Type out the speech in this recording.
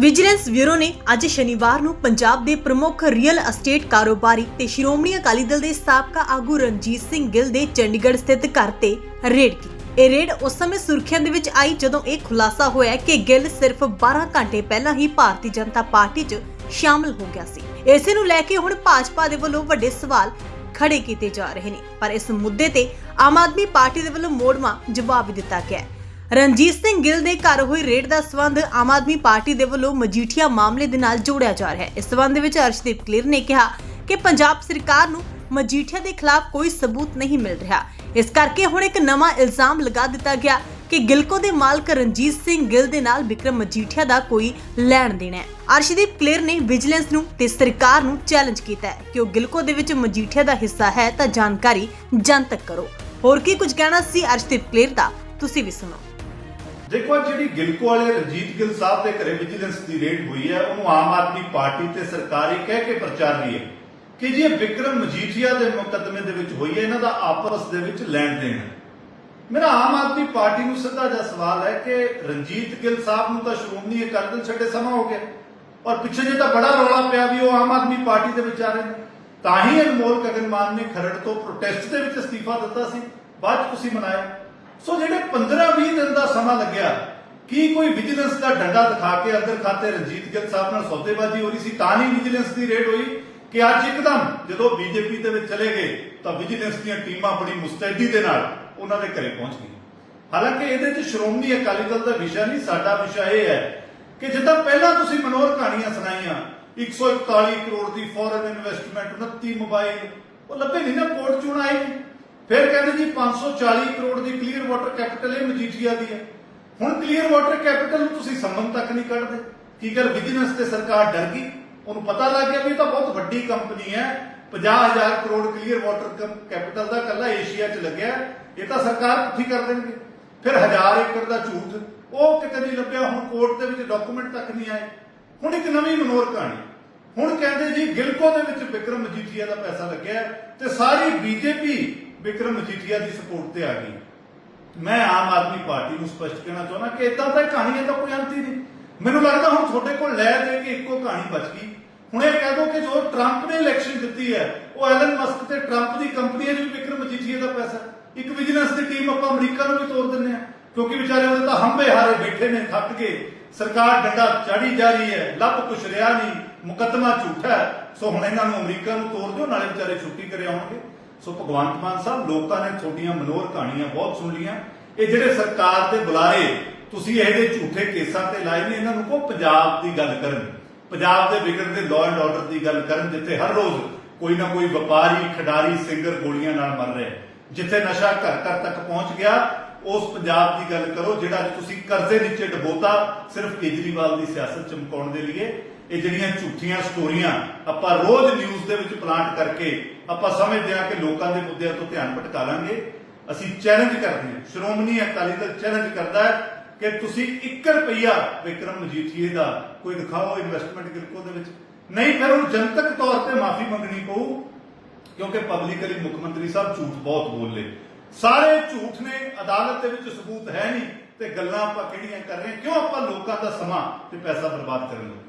Vigilance bureau ਨੇ ਅੱਜ ਸ਼ਨੀਵਾਰ ਨੂੰ ਪੰਜਾਬ ਦੇ ਪ੍ਰਮੁੱਖ ਰੀਅਲ ਅਸਟੇਟ ਕਾਰੋਬਾਰੀ ਤੇ ਸ਼੍ਰੋਮਣੀ ਅਕਾਲੀ ਦਲ ਦੇ ਸਾਬਕਾ ਆਗੂ ਰਣਜੀਤ ਸਿੰਘ ਗਿੱਲ ਦੇ ਚੰਡੀਗੜ੍ਹ ਸਥਿਤ ਘਰ ਤੇ ਰੇਡ ਕੀਤੀ। ਇਹ ਰੇਡ ਉਸ ਸਮੇਂ ਸੁਰਖੀਆਂ ਦੇ ਵਿੱਚ ਆਈ ਜਦੋਂ ਇਹ ਖੁਲਾਸਾ ਹੋਇਆ ਕਿ ਗਿੱਲ ਸਿਰਫ 12 ਘੰਟੇ ਪਹਿਲਾਂ ਹੀ ਭਾਰਤੀ ਜਨਤਾ ਪਾਰਟੀ 'ਚ ਸ਼ਾਮਲ ਹੋ ਗਿਆ ਸੀ। ਇਸੇ ਨੂੰ ਲੈ ਕੇ ਹੁਣ ਭਾਜਪਾ ਦੇ ਵੱਲੋਂ ਵੱਡੇ ਸਵਾਲ ਖੜੇ ਕੀਤੇ ਜਾ ਰਹੇ ਨੇ। ਪਰ ਇਸ ਮੁੱਦੇ ਤੇ ਆਮ ਆਦਮੀ ਪਾਰਟੀ ਦੇ ਵੱਲੋਂ ਮੋੜਵਾਂ ਜਵਾਬ ਦਿੱਤਾ ਗਿਆ ਹੈ। ਰਣਜੀਤ ਸਿੰਘ ਗਿੱਲ ਦੇ ਘਰ ਹੋਈ ਰੇਡ ਦਾ ਸਬੰਧ ਆਮ ਆਦਮੀ ਪਾਰਟੀ ਦੇ ਵੱਲੋਂ ਮਜੀਠੀਆ ਮਾਮਲੇ ਦੇ ਨਾਲ ਜੋੜਿਆ ਜਾ ਰਿਹਾ ਹੈ। ਇਸ ਸਬੰਧ ਦੇ ਵਿੱਚ ਅਰਸ਼ਦੀਪ ਕਲੀਰ ਨੇ ਕਿਹਾ ਕਿ ਪੰਜਾਬ ਸਰਕਾਰ ਨੂੰ ਮਜੀਠੀਆ ਦੇ ਖਿਲਾਫ ਕੋਈ ਸਬੂਤ ਨਹੀਂ ਮਿਲ ਰਿਹਾ। ਇਸ ਕਰਕੇ ਹੁਣ ਇੱਕ ਨਵਾਂ ਇਲਜ਼ਾਮ ਲਗਾ ਦਿੱਤਾ ਗਿਆ ਕਿ ਗਿਲਕੋ ਦੇ ਮਾਲਕ ਰਣਜੀਤ ਸਿੰਘ ਗਿੱਲ ਦੇ ਨਾਲ ਵਿਕਰਮ ਮਜੀਠੀਆ ਦਾ ਕੋਈ ਲੈਣ ਦੇਣ ਹੈ। ਅਰਸ਼ਦੀਪ ਕਲੀਰ ਨੇ ਵਿਜੀਲੈਂਸ ਨੂੰ ਤੇ ਸਰਕਾਰ ਨੂੰ ਚੈਲੰਜ ਕੀਤਾ ਹੈ ਕਿ ਉਹ ਗਿਲਕੋ ਦੇ ਵਿੱਚ ਮਜੀਠੀਆ ਦਾ ਹਿੱਸਾ ਹੈ ਤਾਂ ਜਾਣਕਾਰੀ ਜਨਤਕ ਕਰੋ। ਹੋਰ ਕੀ ਕੁਝ ਕਹਿਣਾ ਸੀ ਅਰਸ਼ਦੀਪ ਕਲੀਰ ਦਾ? ਤੁਸੀਂ ਵੀ ਸੁਣੋ। ਦੇਖੋ ਜਿਹੜੀ ਗਿਲਕੋ ਵਾਲੇ ਰਣਜੀਤ ਗਿੱਲ ਸਾਹਿਬ ਦੇ ਘਰੇ ਵਿਜੀਲੈਂਸ ਦੀ ਰੇਡ ਹੋਈ ਹੈ, ਉਹਨੂੰ ਆਮ ਆਦਮੀ ਪਾਰਟੀ ਤੇ ਸਰਕਾਰ ਇਹ ਕਹਿ ਕੇ ਪ੍ਰਚਾਰ ਰਹੀ ਹੈ। ਕਿ ਜੀ ਵਿਕਰਮ ਮਜੀਠੀਆ ਦੇ ਮੁਕੱਦਮੇ ਦੇ ਵਿੱਚ ਹੋਈ ਹੈ, ਇਹਨਾਂ ਦਾ ਆਪਸ ਦੇ ਵਿੱਚ ਲੈਣ ਦੇਣ ਮੇਰਾ ਆਮ ਆਦਮੀ ਪਾਰਟੀ ਨੂੰ ਸਿੱਧਾ ਜਿਹਾ ਸਵਾਲ ਹੈ ਕਿ ਰਣਜੀਤ ਗਿੱਲ ਸਾਹਿਬ ਨੂੰ ਤਾਂ ਸ਼੍ਰੋਮਣੀ ਅਕਾਲੀ ਦਲ ਛੱਡੇ ਸਮਾਂ ਹੋ ਗਿਆ। ਔਰ ਪਿੱਛੇ ਜੇ ਤਾਂ ਬੜਾ ਰੌਲਾ ਪਿਆ ਵੀ ਉਹ ਆਮ ਆਦਮੀ ਪਾਰਟੀ ਦੇ ਵਿੱਚ ਆ ਰਹੇ ਨੇ। ਤਾਂ ਹੀ ਅਨਮੋਲ ਗਗਨਮਾਨ ਨੇ ਖਰੜ ਤੋਂ ਪ੍ਰੋਟੈਸਟ ਦੇ ਵਿੱਚ ਅਸਤੀਫਾ ਦਿੱਤਾ ਸੀ। ਬਾਅਦ 'ਚ ਤੁਸੀਂ ਮਨਾਇਆ। ਸੋ ਜਿਹੜੇ 15-20 ਦਿਨ ਦਾ ਸਮਾਂ ਲੱਗਿਆ, ਕੀ ਕੋਈ ਵਿਜੀਲੈਂਸ ਦਾ ਡੰਡਾ ਦਿਖਾ ਕੇ ਅੰਦਰ ਖਾਤੇ ਰਣਜੀਤ ਗਿੱਲ ਸਾਹਿਬ ਨਾਲ ਸੌਦੇਬਾਜ਼ੀ ਹੋ ਰਹੀ ਸੀ? ਤਾਂ ਨਹੀਂ ਵਿਜੀਲੈਂਸ ਦੀ ਰੇਡ ਹੋਈ ਕਿ ਅੱਜ ਇੱਕਦਮ ਜਦੋਂ ਬੀਜੇਪੀ ਦੇ ਵਿੱਚ ਚਲੇ ਗਏ, ਤਾਂ ਵਿਜੀਲੈਂਸ ਦੀਆਂ ਟੀਮਾਂ ਬੜੀ ਮੁਸਤੈਦੀ ਦੇ ਨਾਲ ਉਹਨਾਂ ਦੇ ਘਰੇ ਪਹੁੰਚ ਗਈਆਂ। ਹਾਲਾਂਕਿ ਇਹਦੇ 'ਚ ਸ਼੍ਰੋਮਣੀ ਅਕਾਲੀ ਦਲ ਦਾ ਵਿਸ਼ਾ ਨਹੀਂ, ਸਾਡਾ ਵਿਸ਼ਾ ਇਹ ਹੈ ਕਿ ਜਿੱਦਾਂ ਪਹਿਲਾਂ ਤੁਸੀਂ ਮਨੋਰ ਕਹਾਣੀਆਂ ਸੁਣਾਈਆਂ 141 ਕਰੋੜ ਦੀ ਫੋਰਨ ਇਨਵੈਸਟਮੈਂਟ 29 ਮੋਬਾਈਲ ਉਹ ਲੱਭੇ ਨਹੀਂ ਨਾ ਕੋਰਟ ਚੋਂ ਆਏ। ਨਹੀਂ ਫਿਰ ਕਹਿੰਦੇ ਜੀ 540 ਕਰੋੜ ਦੀ ਕਲੀਅਰ ਵਾਟਰ ਕੈਪੀਟਲ ਇਹ ਮਜੀਠੀਆ ਦੀ ਹੈ। ਹੁਣ ਕਲੀਅਰ ਵਾਟਰ ਕੈਪੀਟਲ ਨੂੰ ਤੁਸੀਂ ਸੰਬੰਧ ਤੱਕ ਨਹੀਂ ਕੱਢਦੇ। ਕੀ ਗੱਲ ਵਿਜੀਲੈਂਸ ਤੇ ਸਰਕਾਰ ਡਰ ਗਈ? ਉਹਨੂੰ ਪਤਾ ਲੱਗ ਗਿਆ ਵੀ ਇਹ ਤਾਂ ਬਹੁਤ ਵੱਡੀ ਕੰਪਨੀ ਹੈ। 50000 ਕਰੋੜ ਕਲੀਅਰ ਵਾਟਰ ਕੈਪੀਟਲ ਦਾ ਕੱਲਾ ਏਸ਼ੀਆ 'ਚ ਲੱਗਿਆ। ਇਹ ਤਾਂ ਸਰਕਾਰ ਪੁੱਠੀ ਕਰ ਦੇਣਗੇ। ਫਿਰ 1000 ਏਕੜ ਦਾ ਝੂਠ। ਉਹ ਕਿਤੇ ਨਹੀਂ ਲੱਭਿਆ, ਹੁਣ ਕੋਰਟ ਦੇ ਵਿੱਚ ਡਾਕੂਮੈਂਟ ਤੱਕ ਨਹੀਂ ਆਏ। ਹੁਣ ਇੱਕ ਨਵੀਂ ਮਨੋਰ ਕਹਾਣੀ। ਹੁਣ ਕਹਿੰਦੇ ਜੀ ਗਿਲਕੋ ਦੇ ਵਿੱਚ ਵਿਕਰਮ ਮਜੀਠੀਆ ਦਾ ਪੈਸਾ ਲੱਗਿਆ ਤੇ ਸਾਰੀ ਬੀਜੇਪੀ ਵਿਕਰਮ ਮਜੀਠੀਆ ਦੀ ਸਪੋਰਟ ਤੇ ਆ ਗਈ। ਮੈਂ ਆਮ ਆਦਮੀ ਪਾਰਟੀ ਨੂੰ ਸਪਸ਼ਟ ਕਹਿਣਾ ਚਾਹੁੰਦਾ ਕਿ ਇਦਾਂ ਤਾਂ ਕਹਾਣੀਆਂ ਦਾ ਕੋਈ ਅੰਤ ਹੀ ਨਹੀਂ। ਮੈਨੂੰ ਲੱਗਦਾ ਹੁਣ ਤੁਹਾਡੇ ਕੋਲ ਲੈ ਦੇ ਕੇ ਇੱਕੋ ਕਹਾਣੀ ਬਚ ਗਈ। ਹੁਣ ਇਹ ਕਹਿ ਦੋ ਕਿ ਜੋ ਟਰੰਪ ਨੇ ਇਲੈਕਸ਼ਨ ਜਿੱਤੀ ਹੈ, ਉਹ ਐਲਨ ਮਸਕ ਤੇ ਟਰੰਪ ਦੀ ਕੰਪਨੀ ਹੈ ਜਿਹਨੂੰ ਵਿਕਰਮ ਮਜੀਠੀਆ ਦਾ ਪੈਸਾ ਇੱਕ ਵਿਜੀਲੈਂਸ ਦੀ ਟੀਮ ਆਪਾਂ ਅਮਰੀਕਾ ਨੂੰ ਵੀ ਤੋੜ ਦਿੰਨੇ ਆ ਕਿਉਂਕਿ ਵਿਚਾਰੇ ਉਹਦੇ ਤਾਂ ਹੰਬੇ ਹਾਰੇ ਬੈਠੇ ਨੇ, ਥੱਕ ਕੇ ਸਰਕਾਰ ਡੰਡਾ ਚਾੜੀ ਜਾ ਰਹੀ ਹੈ, ਲੱਭ ਕੁਛ ਰਿਹਾ ਨਹੀਂ, ਮੁਕੱਦਮਾ ਝੂਠਾ ਸੋ ਹੁਣ ਇਹਨਾਂ ਨੂੰ ਅਮਰੀਕਾ ਨੂੰ ਤੋੜ ਦਿਓ, ਨਾਲੇ ਵਿਚਾਰੇ ਛੁੱਟੀ ਕਰੇ ਆਉਣਗੇ। ਸੋ ਭਗਵੰਤ ਮਾਨ ਸਾਹਿਬ, ਲੋਕਾਂ ਨੇ ਤੁਹਾਡੀਆਂ ਮਨੋਰ ਕਹਾਣੀਆਂ ਬਹੁਤ ਸੁਣ ਲੀਆਂ ਇਹ ਜਿਹੜੇ ਸਰਕਾਰ ਦੇ ਬੁਲਾਰੇ, ਤੁਸੀਂ ਇਹਦੇ ਝੂਠੇ ਕੇਸਾਂ ਤੇ ਲਾਏ ਨੇ, ਇਹਨਾਂ ਨੂੰ ਕੋ ਪੰਜਾਬ ਦੀ ਗੱਲ ਕਰਨ। ਪੰਜਾਬ ਦੇ ਵਿਗੜਦੇ ਲਾਅ ਐਂਡ ਆਰਡਰ ਦੀ ਗੱਲ ਕਰਨ, ਜਿੱਥੇ ਹਰ ਰੋਜ਼ ਕੋਈ ਨਾ ਕੋਈ ਵਪਾਰੀ, ਖਿਡਾਰੀ, ਸਿੰਗਰ ਗੋਲੀਆਂ ਨਾਲ ਮਰ ਰਿਹਾ ਜਿੱਥੇ ਨਸ਼ਾ ਘਰ ਘਰ ਤੱਕ ਪਹੁੰਚ ਗਿਆ, ਉਸ ਪੰਜਾਬ ਦੀ ਗੱਲ ਕਰੋ, ਜਿਹੜਾ ਤੁਸੀਂ ਕਰਜ਼ੇ ਨੀਚੇ ਡਬੋਤਾ, ਸਿਰਫ ਕੇਜਰੀਵਾਲ ਦੀ ਸਿਆਸਤ ਚਮਕਾਉਣ ਦੇ ਲਈ ਇਹ ਜਿਹੜੀਆਂ ਝੂਠੀਆਂ ਸਟੋਰੀਆਂ ਆਪਾਂ ਰੋਜ਼ ਨਿਊਜ਼ ਦੇ ਵਿੱਚ ਪਲਾਂਟ ਕਰਕੇ ਆਪਾਂ ਸਮਝਦੇ ਹਾਂ ਕਿ ਲੋਕਾਂ ਦੇ ਮੁੱਦਿਆਂ ਤੋਂ ਧਿਆਨ ਭਟਕਾ ਲਾਂਗੇ। ਅਸੀਂ ਚੈਲੰਜ ਕਰਦੇ ਹਾਂ। ਸ਼੍ਰੋਮਣੀ ਅਕਾਲੀ ਦਲ ਚੈਲੰਜ ਕਰਦਾ ਹੈ ਕਿ ਤੁਸੀਂ 1 ਰੁਪਈਆ ਵਿਕਰਮ ਮਜੀਠੀਏ ਦਾ ਕੋਈ ਦਿਖਾਓ ਇਨਵੈਸਟਮੈਂਟ ਗਿਲਕੋ ਦੇ ਵਿੱਚ। ਨਹੀਂ, ਫਿਰ ਉਹਨੂੰ ਜਨਤਕ ਤੌਰ ਤੇ ਮਾਫੀ ਮੰਗਣੀ ਪਊ, ਕਿਉਂਕਿ ਪਬਲਿਕਲੀ ਮੁੱਖ ਮੰਤਰੀ ਸਾਹਿਬ ਝੂਠ ਬਹੁਤ ਬੋਲੇ ਸਾਰੇ ਝੂਠ ਨੇ, ਅਦਾਲਤ ਦੇ ਵਿੱਚ ਸਬੂਤ ਹੈ ਨਹੀਂ ਤੇ ਗੱਲਾਂ ਆਪਾਂ ਕਿਹੜੀਆਂ ਕਰ ਰਹੇ ਕਿਉਂ ਆਪਾਂ ਲੋਕਾਂ ਦਾ ਸਮਾਂ ਤੇ ਪੈਸਾ ਬਰਬਾਦ ਕਰਨ ਲੱਗੇ?